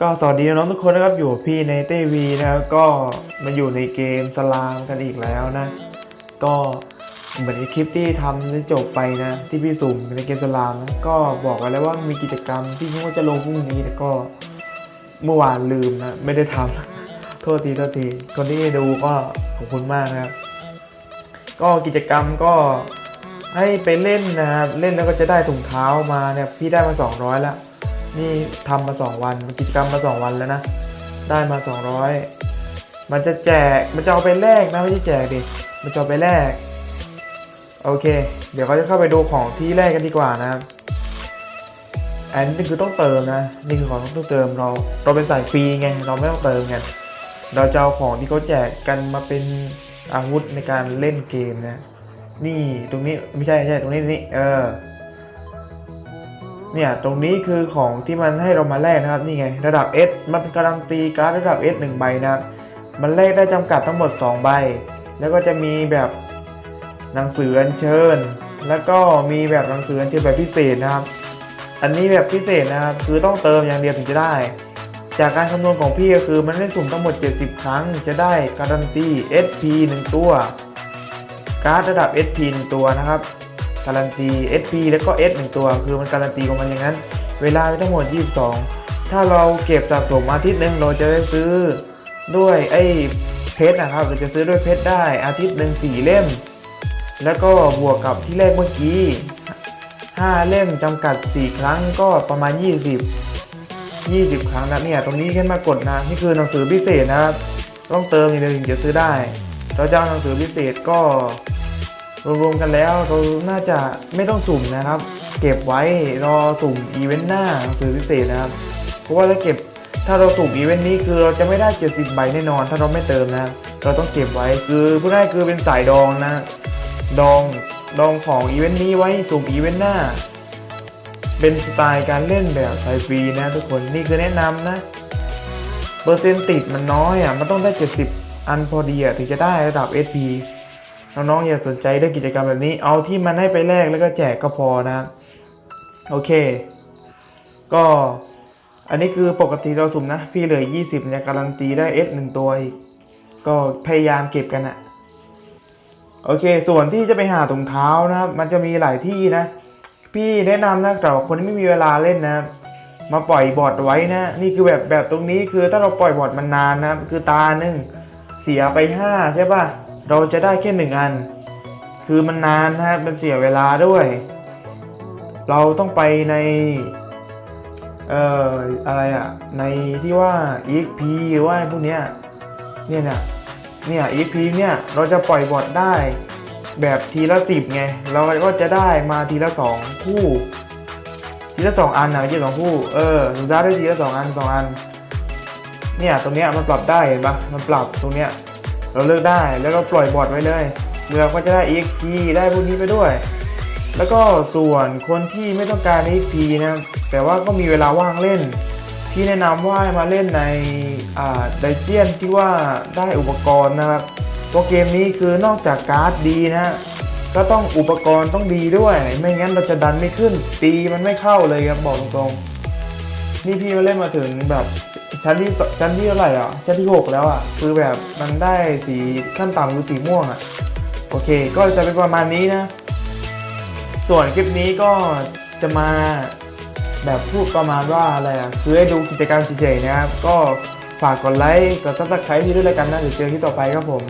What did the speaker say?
ก็สวัสดีน้องๆทุกคนนะครับอยู่พี่ในเตวีนะครับก็มาอยู่ในเกมสลามกันอีกแล้วนะ ก็เหมือนคลิปที่ทำได้จบไปนะ ที่พี่สุ่มในเกมสลามนะก็บอกไว้แล้วว่ามีกิจกรรมที่คิดว่าจะลงพรุ่งนี้แต่ก็เมื่อวานลืมนะไม่ได้ทำโทษทีโทษทีคนที่ดูก็ขอบคุณมากนะครับ ก็กิจกรรมก็ให้ไปเล่นนะครับเล่นแล้วก็จะได้ถุงเท้ามาเนี่ยพี่ได้มา 200แล้ว นี่ทำมาสองวันกิจกรรมมาสองวันแล้วนะ ได้มาสองร้อยมันจะแจก มันจะเอาไปแลกนะไม่ใช่แจกดิ มันจะเอาไปแลก โอเค เดี๋ยวก็จะเข้าไปดูของที่แรกกันดีกว่านะครับ อันนี้คือต้องเติมนะ นี่คือของต้องเติมเรา เราเป็นสายฟรีไง เราไม่ต้องเติมไงเราจะเอาของที่เขาแจกกันมาเป็นอาวุธในการเล่นเกมนะ นี่ตรงนี้ไม่ใช่ไม่ใช่ตรงนี้นี่ เออ เนี่ยตรงนี้คือของที่มันให้เรามาแลกนะครับนี่ไง ระดับ S มันเป็นการันตีการ์ดระดับ S 1ใบนะครับมันแลกได้จำกัดทั้งหมด 2 ใบ แล้วก็จะมีแบบหนังสืออัญเชิญ แล้วก็มีแบบหนังสืออัญเชิญแบบพิเศษนะครับ อันนี้แบบพิเศษนะครับคือต้องเติมอย่างเดียวถึงจะได้ จากการคำนวณของพี่ก็คือมันได้สุ่มทั้งหมด 70 ครั้ง จะได้การันตี SP 1 ตัว การ์ดระดับ SP 1ตัวนะครับ การันตี SP แล้วก็ S 1 ตัว คือมันการันตีของมันอย่างนั้น เวลาทั้งหมด 22 ถ้าเราเก็บสะสมอาทิตย์หนึ่งเราจะได้ซื้อด้วยไอ้เพชรนะครับเราจะซื้อด้วยเพชรได้อาทิตย์หนึ่งสี่เล่ม แล้วก็บวกกับที่แรกเมื่อกี้ 5 เล่มจำกัด 4 ครั้งก็ประมาณ 20 20 ครั้งนะเนี่ยตรงนี้แค่มากดนะนี่คือหนังสือพิเศษนะครับ ต้องเติมอย่างเดียถึงจะซื้อได้เราจะเอาหนังสือพิเศษก็ รวมๆกันแล้วเราน่าจะไม่ต้องสุ่มนะครับ เก็บไว้รอสุ่มอีเวนต์หน้าหนังสือพิเศษนะครับ เพราะว่าถ้าเก็บถ้าเราสุ่มอีเวนต์นี้คือเราจะไม่ได้ 70 ใบแน่นอน ถ้าเราไม่เติมนะ เราต้องเก็บไว้คือผู้ได้คือเป็นสายดองนะ ดองดองของอีเวนต์นี้ไว้สุ่มอีเวนต์หน้า เป็นสไตล์การเล่นแบบสายฟรีนะทุกคนนี่คือแนะนำนะเปอร์เซ็นต์ติดมันน้อยอะมันต้องได้ 70 อันพอดีอะถึงจะได้ระดับ SP น้องๆอย่าสนใจเรื่องกิจกรรมแบบนี้ เอาที่มันให้ไปแลกแล้วก็แจกก็พอนะครับโอเค ก็อันนี้คือปกติเราสุ่มนะ พี่เหลือ 20เนี่ยการันตีได้ S หนึ่งตัวอีกก็พยายามเก็บกันอะโอเค ส่วนที่จะไปหาถุงเท้านะครับ มันจะมีหลายที่นะ พี่แนะนำนะสำหรับคนที่ไม่มีเวลาเล่นนะ มาปล่อยบอร์ดไว้นะ นี่คือแบบแบบตรงนี้คือถ้าเราปล่อยบอร์ดมันนานนะ คือตาหนึ่งเสียไปห้าใช่ป่ะ เราจะได้แค่หนึ่งอัน คือมันนานนะครับมันเสียเวลาด้วย เราต้องไปในเอ่ออะไรอะในที่ว่า EXP หรือว่าพวกเนี้ยเนี่ยเนี่ยเนี่ย EXP เนี่ยเราจะปล่อยบอดได้แบบทีละสิบไง เราก็จะได้มาทีละสองคู่ ทีละสองอันนะไม่ใช่สองคู่ เออหนูได้ทีละสองอันสองอัน เนี่ยตรงเนี้ยมันปรับได้เห็นปะมันปรับตรงเนี้ย เราเลือกได้แล้วก็ปล่อยบอร์ดไว้เลยเราก็จะได้ EXP ได้พวกนี้ไปด้วย แล้วก็ส่วนคนที่ไม่ต้องการ EXP นะแต่ว่าก็มีเวลาว่างเล่นที่แนะนำว่ามาเล่นในไดเจียนที่ว่าได้อุปกรณ์นะครับตัวเกมนี้คือนอกจากการ์ดดีนะก็ต้องอุปกรณ์ต้องดีด้วย ไม่งั้นเราจะดันไม่ขึ้นตีมันไม่เข้าเลยครับบอกตรงๆนี่พี่มาเล่นมาถึงแบบ ชั้นที่ชั้นที่เท่าไหร่อะชั้นที่หกแล้วอะคือแบบมันได้สีขั้นต่ำคือสีม่วงอะโอเค ก็จะเป็นประมาณนี้นะ ส่วนคลิปนี้ก็จะมาแบบพูดประมาณว่าอะไรอะคือให้ดูกิจกรรมเฉยๆนะครับ ก็ฝากกดไลค์กดซับสไครต์ที่ด้วยแล้วกันนะเดี๋ยวเจอที่ต่อไปครับผม